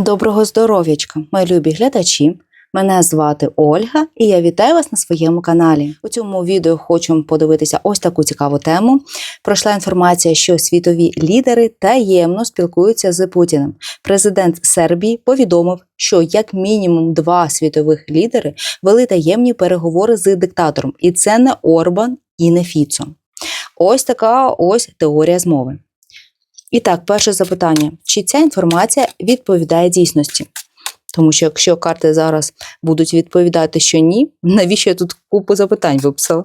Доброго здоров'ячка, мої любі глядачі. Мене звати Ольга, і я вітаю вас на своєму каналі. У цьому відео хочу подивитися ось таку цікаву тему. Пройшла інформація, що світові лідери таємно спілкуються з Путіним. Президент Сербії повідомив, що як мінімум два світових лідери вели таємні переговори з диктатором, і це не Орбан і не Фіцо. Ось така ось теорія змови. І так, перше запитання: чи ця інформація відповідає дійсності? Тому що якщо карти зараз будуть відповідати, що ні, навіщо я тут купу запитань виписала?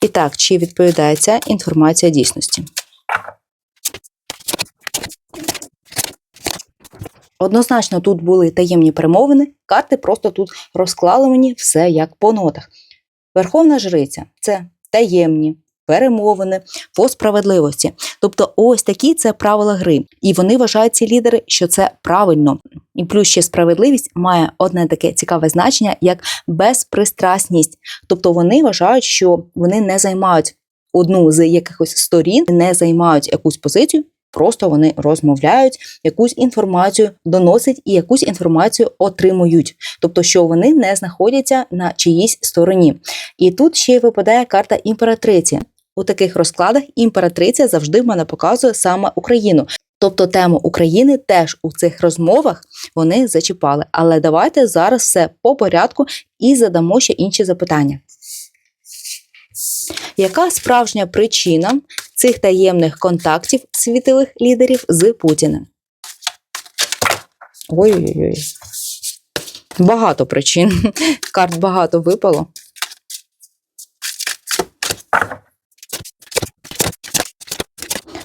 І так, чи відповідає ця інформація дійсності? Однозначно, тут були таємні перемовини, карти просто тут розклали мені все як по нотах. Верховна жриця це таємні перемовини по справедливості. Тобто, ось такі це правила гри. І вони вважають ці лідери, що це правильно. І плюс ще справедливість має одне таке цікаве значення, як безпристрасність. Тобто вони вважають, що вони не займають одну з якихось сторін, не займають якусь позицію. Просто вони розмовляють, якусь інформацію доносять і якусь інформацію отримують, тобто, що вони не знаходяться на чиїсь стороні. І тут ще випадає карта імператриці. У таких розкладах імператриця завжди в мене показує саме Україну. Тобто тему України теж у цих розмовах вони зачіпали. Але давайте зараз все по порядку і задамо ще інші запитання. Яка справжня причина цих таємних контактів світових лідерів з Путіним? Ой-ой-ой. Багато причин. Карт багато випало.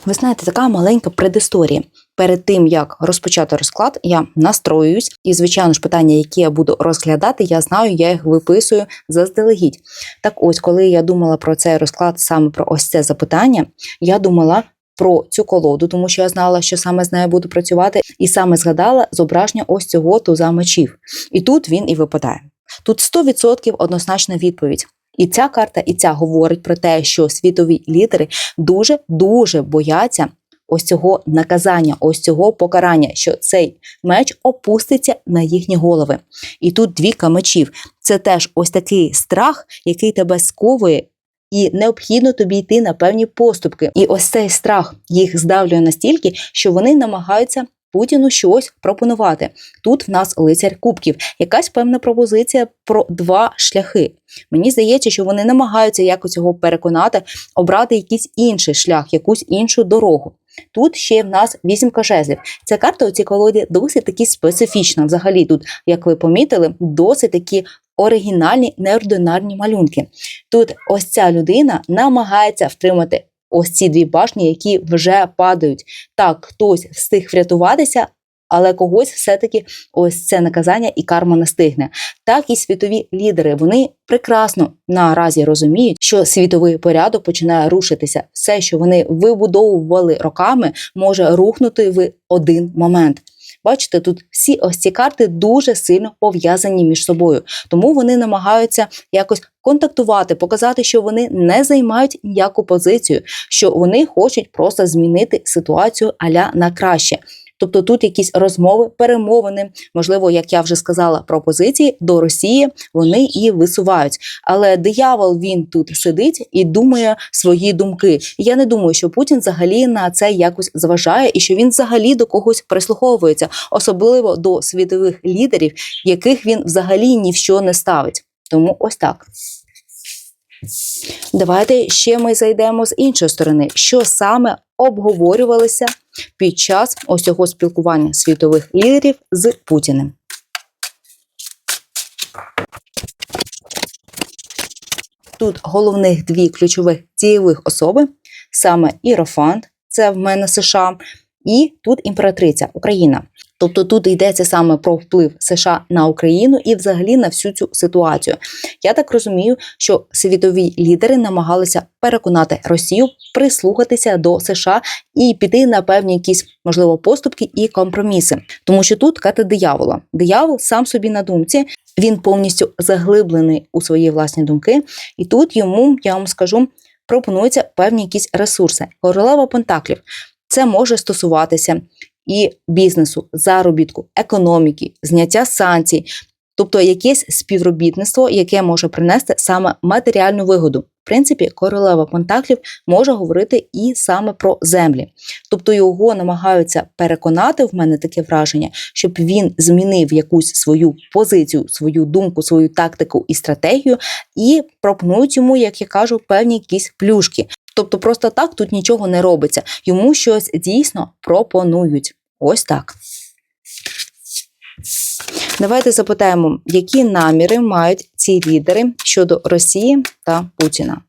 Ви знаєте, така маленька предісторія. Перед тим як розпочати розклад, я настроююсь, і звичайно ж питання, які я буду розглядати, я знаю, я їх виписую заздалегідь. Так, ось, коли я думала про цей розклад, саме про ось це запитання, я думала. Про цю колоду, тому що я знала, що саме з нею буду працювати, і саме згадала зображення ось цього туза мечів. І тут він і випадає. Тут 100% однозначна відповідь. І ця карта, і ця говорить про те, що світові лідери дуже дуже бояться ось цього наказання, ось цього покарання, що цей меч опуститься на їхні голови. І тут двійка мечів. Це теж ось такий страх, який тебе сковує. І необхідно тобі йти на певні поступки. І ось цей страх їх здавлює настільки, що вони намагаються Путіну щось пропонувати. Тут в нас лицар кубків, якась певна пропозиція про два шляхи. Мені здається, що вони намагаються якось його переконати, обрати якийсь інший шлях, якусь іншу дорогу. Тут ще в нас вісімка жезлів. Ця карта у цій колоді досить таки специфічна. Взагалі, тут, як ви помітили, досить такі оригінальні, неординарні малюнки. Тут ось ця людина намагається втримати ось ці дві башні, які вже падають. Так, хтось встиг врятуватися. Але когось все-таки ось це наказання і карма настигне. Так і світові лідери вони прекрасно наразі розуміють, що світовий порядок починає рушитися. Все, що вони вибудовували роками, може рухнути в один момент. Бачите, тут всі ось ці карти дуже сильно пов'язані між собою, тому вони намагаються якось контактувати, показати, що вони не займають ніяку позицію, що вони хочуть просто змінити ситуацію аля на краще. Тобто тут якісь розмови, перемовини, можливо, як я вже сказала, пропозиції до Росії вони і висувають. Але диявол він тут сидить і думає свої думки. Я не думаю, що Путін взагалі на це якось зважає і що він взагалі до когось прислуховується, особливо до світових лідерів, яких він взагалі ні в що не ставить. Тому ось так. Давайте ще ми зайдемо з іншої сторони, що саме обговорювалося під час ось цього спілкування світових лідерів з Путіним. Тут головних дві ключових дієвих особи саме Ірофант, це в мене США, і тут імператриця Україна. Тобто тут йдеться саме про вплив США на Україну і взагалі на всю цю ситуацію. Я так розумію, що світові лідери намагалися переконати Росію прислухатися до США і піти на певні якісь можливо поступки і компроміси, тому що тут карта диявола. Диявол сам собі на думці. Він повністю заглиблений у свої власні думки, і тут йому я вам скажу пропонуються певні якісь ресурси. Королева Пентаклів це може стосуватися і бізнесу, заробітку, економіки, зняття санкцій, тобто якесь співробітництво, яке може принести саме матеріальну вигоду. В принципі, королева Пентаклів може говорити і саме про землі. Тобто його намагаються переконати, в мене таке враження, щоб він змінив якусь свою позицію, свою думку, свою тактику і стратегію, і пропонують йому, як я кажу, певні якісь плюшки. Тобто, просто так тут нічого не робиться. Йому щось дійсно пропонують. Ось так. Давайте запитаємо, які наміри мають ці лідери щодо Росії та Путіна.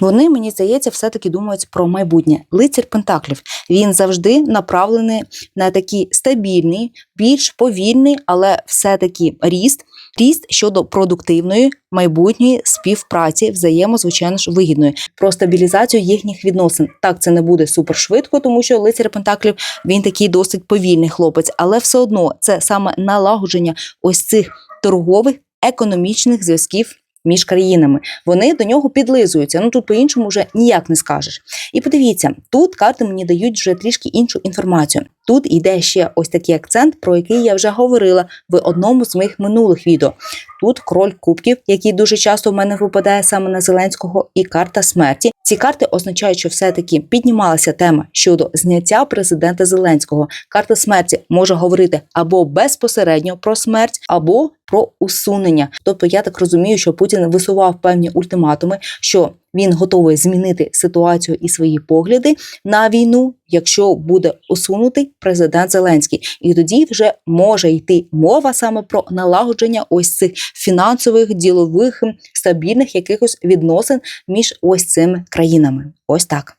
Вони, мені здається, все-таки думають про майбутнє. Лицар Пентаклів. Він завжди направлений на такий стабільний, більш повільний, але все-таки ріст. Ріст щодо продуктивної майбутньої співпраці, взаємо, звичайно ж, вигідної про стабілізацію їхніх відносин. Так, це не буде супер швидко, тому що лицар Пентаклів він такий досить повільний хлопець, але все одно це саме налагодження ось цих торгових економічних зв'язків між країнами. Вони до нього підлизуються. Ну тут по-іншому вже ніяк не скажеш. І подивіться, тут карти мені дають вже трішки іншу інформацію. Тут іде ще ось такий акцент, про який я вже говорила в одному з моїх минулих відео. Тут король кубків, який дуже часто в мене випадає саме на Зеленського, і карта смерті. Ці карти означають, що все-таки піднімалася тема щодо зняття президента Зеленського. Карта смерті може говорити або безпосередньо про смерть, або про усунення. Тобто, я так розумію, що Путін висував певні ультиматуми, що він готовий змінити ситуацію і свої погляди на війну, якщо буде усунутий президент Зеленський, і тоді вже може йти мова саме про налагодження ось цих фінансових, ділових, стабільних якихось відносин між ось цими країнами. Ось так.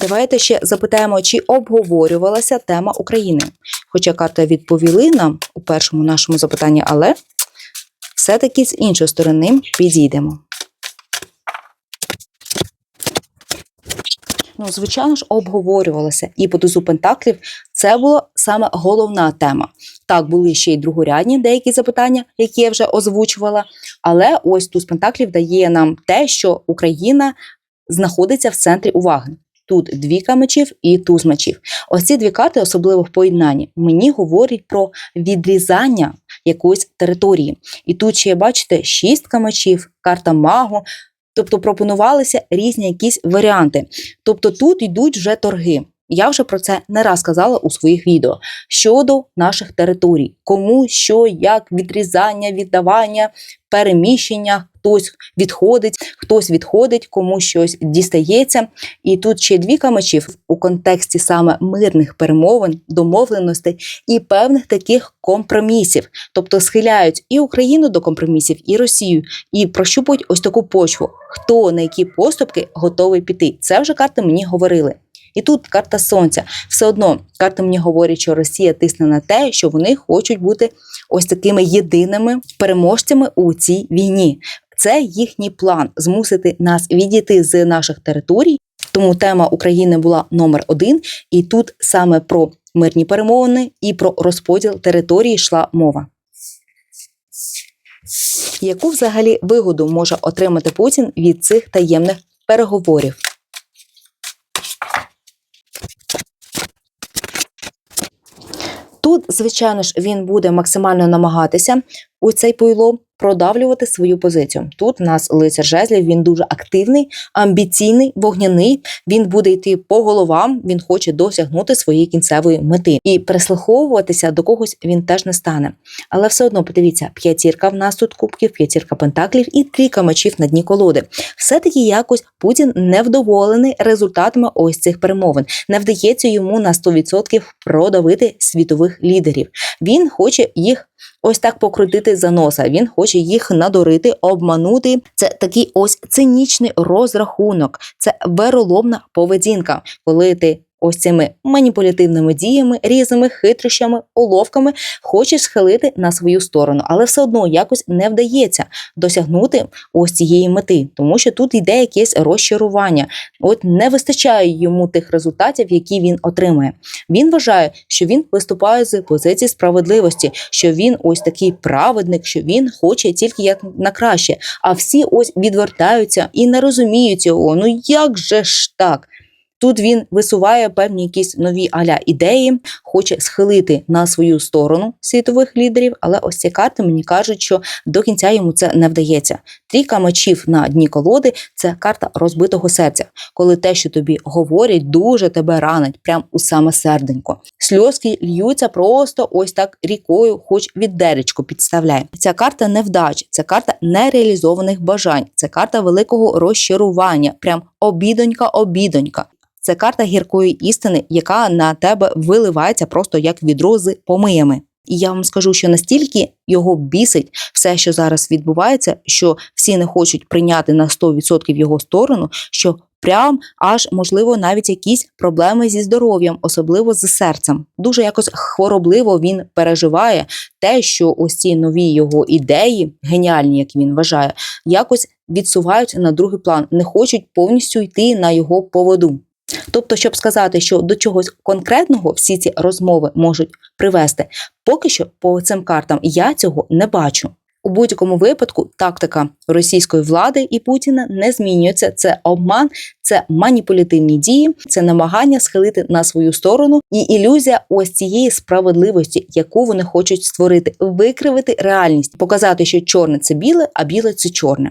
Давайте ще запитаємо, чи обговорювалася тема України. Хоча карта відповіли нам у першому нашому запитанні, але все-таки з іншої сторони підійдемо. Ну, звичайно ж, обговорювалося. І по тузу Пентаклів це була саме головна тема. Так, були ще й другорядні деякі запитання, які я вже озвучувала. Але ось туз Пентаклів дає нам те, що Україна знаходиться в центрі уваги. Тут двійка мечів і туз мечів. Ось ці дві карти, особливо в поєднанні, мені говорять про відрізання якоїсь території. І тут ще бачите шістка мечів, карта магу. Тобто пропонувалися різні якісь варіанти. Тобто тут йдуть вже торги. Я вже про це не раз казала у своїх відео щодо наших територій, кому що, як відрізання, віддавання, переміщення, хтось відходить, хтось відходить, кому щось дістається. І тут ще дві мечів у контексті саме мирних перемовин, домовленостей і певних таких компромісів, тобто схиляють і Україну до компромісів, і Росію, і прощупують ось таку почву. Хто на які поступки готовий піти? Це вже карти мені говорили. І тут карта сонця. Все одно карта мені говорить, що Росія тисне на те, що вони хочуть бути ось такими єдиними переможцями у цій війні. Це їхній план змусити нас відійти з наших територій. Тому тема України була номер один, і тут саме про мирні перемовини і про розподіл території йшла мова. Яку взагалі вигоду може отримати Путін від цих таємних переговорів? Тут, звичайно ж, він буде максимально намагатися у цей пойло продавлювати свою позицію. Тут у нас лицар жезлів, він дуже активний, амбіційний, вогняний. Він буде йти по головам, він хоче досягнути своєї кінцевої мети. І прислуховуватися до когось він теж не стане. Але все одно подивіться, п'ятірка в нас тут кубків, п'ятірка пентаклів і трійка мечів на дні колоди. Все-таки якось Путін невдоволений результатами ось цих перемовин. Не вдається йому на 100% продавити світових лідерів. Він хоче їх ось так покрутити за носа. Він хоче їх надурити, обманути. Це такий ось цинічний розрахунок, це вероломна поведінка, коли ти. Ось цими маніпулятивними діями, різними хитрощами, уловками хоче схилити на свою сторону, але все одно якось не вдається досягнути ось цієї мети, тому що тут йде якесь розчарування. От не вистачає йому тих результатів, які він отримує. Він вважає, що він виступає з позиції справедливості, що він ось такий праведник, що він хоче тільки як на краще. А всі ось відвертаються і не розуміють його. Ну як же ж так? Тут він висуває певні якісь нові аля ідеї, хоче схилити на свою сторону світових лідерів, але ось ці карти мені кажуть, що до кінця йому це не вдається. Трійка мечів на дні колоди це карта розбитого серця, коли те, що тобі говорять, дуже тебе ранить, прям у саме серденько. Сльозки льються просто ось так рікою, хоч віддеречко підставляє. Ця карта невдач, це карта нереалізованих бажань, це карта великого розчарування, прям обідонька, обідонька. Це карта гіркої істини, яка на тебе виливається просто як відро з помиями. І я вам скажу, що настільки його бісить все, що зараз відбувається, що всі не хочуть прийняти на 100% його сторону, що прям аж можливо навіть якісь проблеми зі здоров'ям, особливо з серцем. Дуже якось хворобливо він переживає те, що ось ці нові його ідеї, геніальні, як він вважає, якось відсувають на другий план, не хочуть повністю йти на його поводу. Тобто, щоб сказати, що до чогось конкретного всі ці розмови можуть привести, поки що по цим картам я цього не бачу. У будь-якому випадку тактика російської влади і Путіна не змінюється. Це обман, це маніпулятивні дії, це намагання схилити на свою сторону і ілюзія ось цієї справедливості, яку вони хочуть створити, викривити реальність, показати, що чорне це біле, а біле це чорне.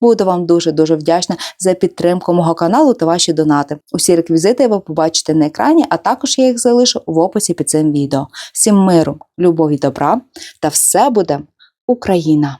Буду вам дуже дуже вдячна за підтримку мого каналу та ваші донати. Усі реквізити ви побачите на екрані, а також я їх залишу в описі під цим відео. Всім миру, любові, добра та все буде Україна!